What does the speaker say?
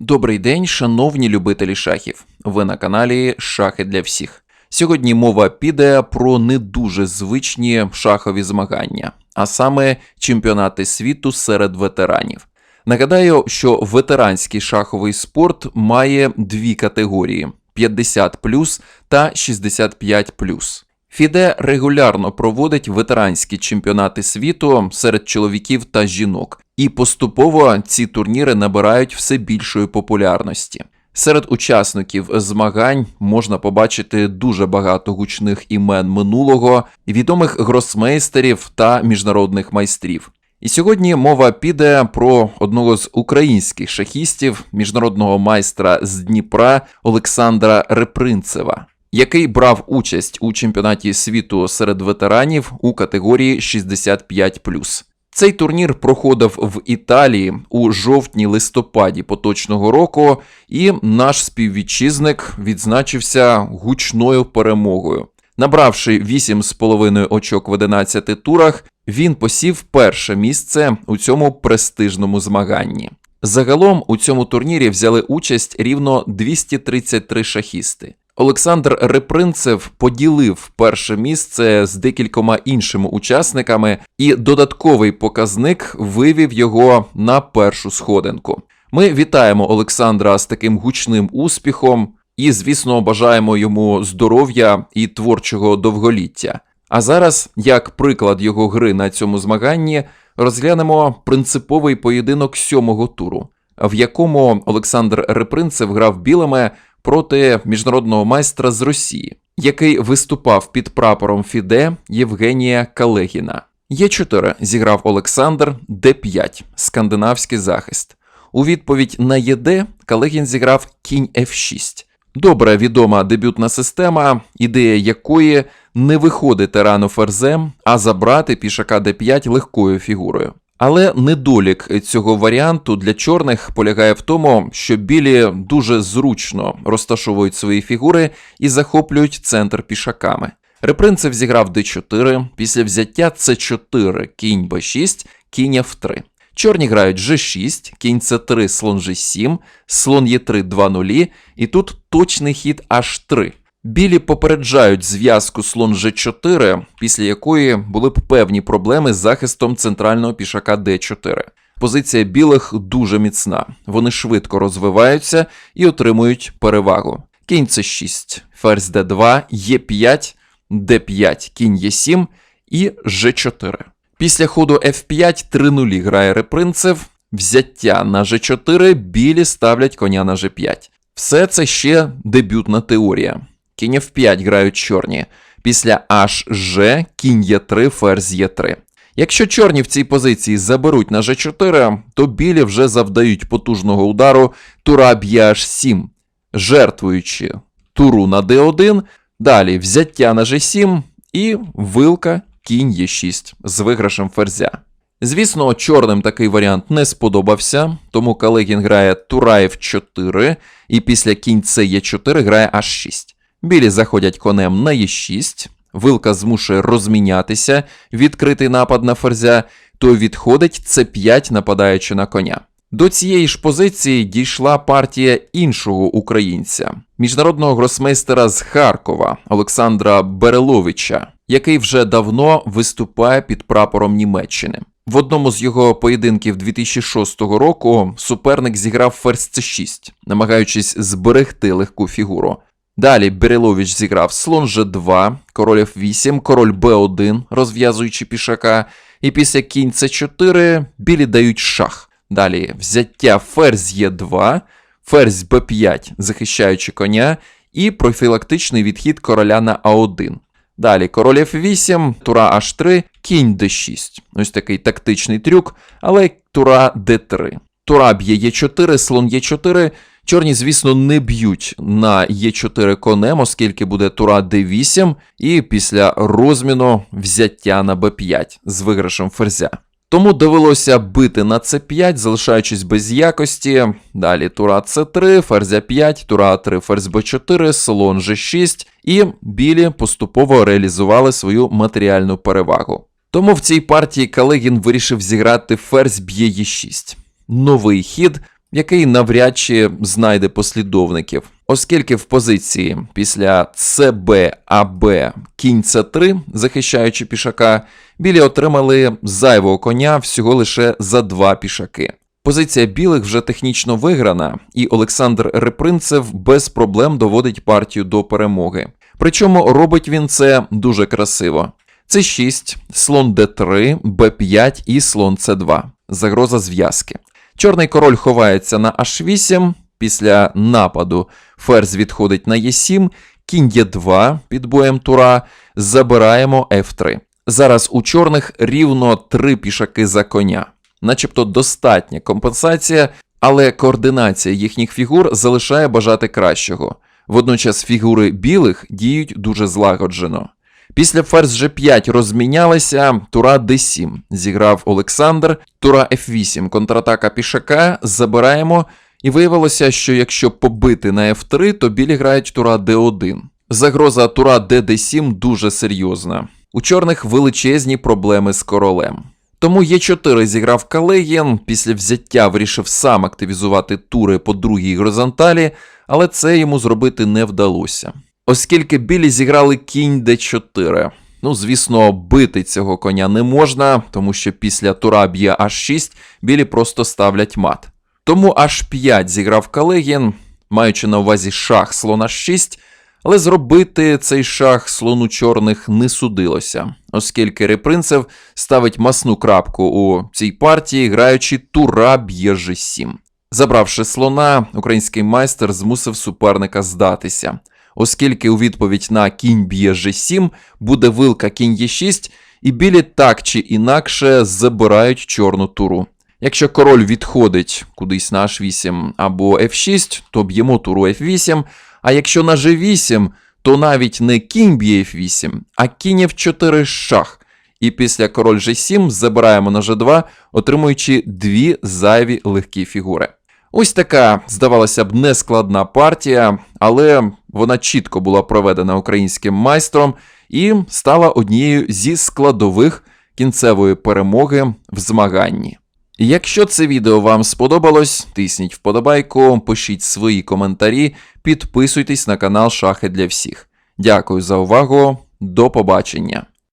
Добрий день, шановні любителі шахів. Ви на каналі Шахи для всіх. Сьогодні мова піде про не дуже звичні шахові змагання, а саме чемпіонати світу серед ветеранів. Нагадаю, що ветеранський шаховий спорт має дві категорії: 50 та 65 Фіде регулярно проводить ветеранські чемпіонати світу серед чоловіків та жінок, і поступово ці турніри набирають все більшої популярності. Серед учасників змагань можна побачити дуже багато гучних імен минулого, відомих гросмейстерів та міжнародних майстрів. І сьогодні мова піде про одного з українських шахістів, міжнародного майстра з Дніпра Олександра Репринцева який брав участь у чемпіонаті світу серед ветеранів у категорії 65 Цей турнір проходив в Італії у жовтні-листопаді поточного року, і наш співвітчизник відзначився гучною перемогою. Набравши 8,5 очок в 11 турах, він посів перше місце у цьому престижному змаганні. Загалом у цьому турнірі взяли участь рівно 233 шахісти. Олександр Репринцев поділив перше місце з декількома іншими учасниками, і додатковий показник вивів його на першу сходинку. Ми вітаємо Олександра з таким гучним успіхом і, звісно, бажаємо йому здоров'я і творчого довголіття. А зараз, як приклад його гри на цьому змаганні, розглянемо принциповий поєдинок сьомого туру, в якому Олександр Репринцев грав білими проти міжнародного майстра з Росії, який виступав під прапором Фіде Євгенія Калегіна. Є4 зіграв Олександр, Д5 скандинавський захист. У відповідь на ЄД Калегін зіграв кінь F6. Добре відома дебютна система, ідея якої не виходити рано ферзем, а забрати пішака d5 легкою фігурою. Але недолік цього варіанту для чорних полягає в тому, що білі дуже зручно розташовують свої фігури і захоплюють центр пішаками. Репринцев зіграв d4, після взяття c4, кінь b6, кінь f3. Чорні грають g6, кінь c3, слон g7, слон e3 2 нулі, і тут точний хід h3. Білі попереджають зв'язку слон G4, після якої були б певні проблеми з захистом центрального пішака D4. Позиція білих дуже міцна, вони швидко розвиваються і отримують перевагу. Кінь С6, ферзь Д2, Е5, Д5, кінь Е7 і Ж4. Після ходу F5 3 нулі грає репринцев, взяття на G4, білі ставлять коня на G5. Все це ще дебютна теорія. Кінь F5 грають чорні. Після HG, кінь Е3, ферзь Е3. Якщо чорні в цій позиції заберуть на G4, то білі вже завдають потужного удару тура б'є H7, жертвуючи туру на D1, далі взяття на G7 і вилка кінь Е6 з виграшем ферзя. Звісно, чорним такий варіант не сподобався, тому Калегін грає тура F4 і після кінь С 4 грає H6. Білі заходять конем на Е6, вилка змушує розмінятися, відкритий напад на ферзя, той відходить С5, нападаючи на коня. До цієї ж позиції дійшла партія іншого українця, міжнародного гросмейстера з Харкова Олександра Береловича, який вже давно виступає під прапором Німеччини. В одному з його поєдинків 2006 року суперник зіграв ферзь С6, намагаючись зберегти легку фігуру. Далі Берелович зіграв слон G2, король F8, король B1, розв'язуючи пішака. І після кінь C4 білі дають шах. Далі взяття ферзь Е2, ферзь Б5, захищаючи коня, і профілактичний відхід короля на А1. Далі король F8, тура H3, кінь D6. Ось такий тактичний трюк, але тура D3. Тура б'є Е4, слон Е4. Чорні, звісно, не б'ють на Е4 конем, оскільки буде тура d8, і після розміну взяття на b5 з виграшем ферзя. Тому довелося бити на c5, залишаючись без якості. Далі тура c3, ферзя 5, тура А3, ферзь b4, слон g6, і білі поступово реалізували свою матеріальну перевагу. Тому в цій партії Калегін вирішив зіграти ферзь б'є e6. Новий хід який навряд чи знайде послідовників, оскільки в позиції після ЦБ АБ кінь С3, захищаючи пішака, білі отримали зайвого коня всього лише за два пішаки. Позиція білих вже технічно виграна, і Олександр Репринцев без проблем доводить партію до перемоги. Причому робить він це дуже красиво. Це 6, слон d3, b5 і слон c2. Загроза зв'язки. Чорний король ховається на h8. Після нападу ферзь відходить на e7, кінь e2 під боєм тура. Забираємо f3. Зараз у чорних рівно три пішаки за коня, начебто достатня компенсація, але координація їхніх фігур залишає бажати кращого. Водночас фігури білих діють дуже злагоджено. Після ферзь G5 розмінялися, тура D7 зіграв Олександр, тура F8, контратака пішака, забираємо, і виявилося, що якщо побити на F3, то білі грають тура D1. Загроза тура DD7 дуже серйозна. У чорних величезні проблеми з королем. Тому Е4 зіграв Калегін, після взяття вирішив сам активізувати тури по другій горизонталі, але це йому зробити не вдалося. Оскільки білі зіграли кінь d4. Ну, звісно, бити цього коня не можна, тому що після тура б'є h6 білі просто ставлять мат. Тому h5 зіграв Калегін, маючи на увазі шах слон h6, але зробити цей шах слону чорних не судилося, оскільки Репринцев ставить масну крапку у цій партії, граючи тура б'є g7. Забравши слона, український майстер змусив суперника здатися, оскільки у відповідь на кінь б'є g7 буде вилка кінь e6, і білі так чи інакше забирають чорну туру. Якщо король відходить кудись на h8 або f6, то б'ємо туру f8, а якщо на g8, то навіть не кінь б'є f8, а кінь f4 шах. І після король g7 забираємо на g2, отримуючи дві зайві легкі фігури. Ось така, здавалося б, нескладна партія, але вона чітко була проведена українським майстром і стала однією зі складових кінцевої перемоги в змаганні. Якщо це відео вам сподобалось, тисніть вподобайку, пишіть свої коментарі, підписуйтесь на канал Шахи для всіх. Дякую за увагу, до побачення!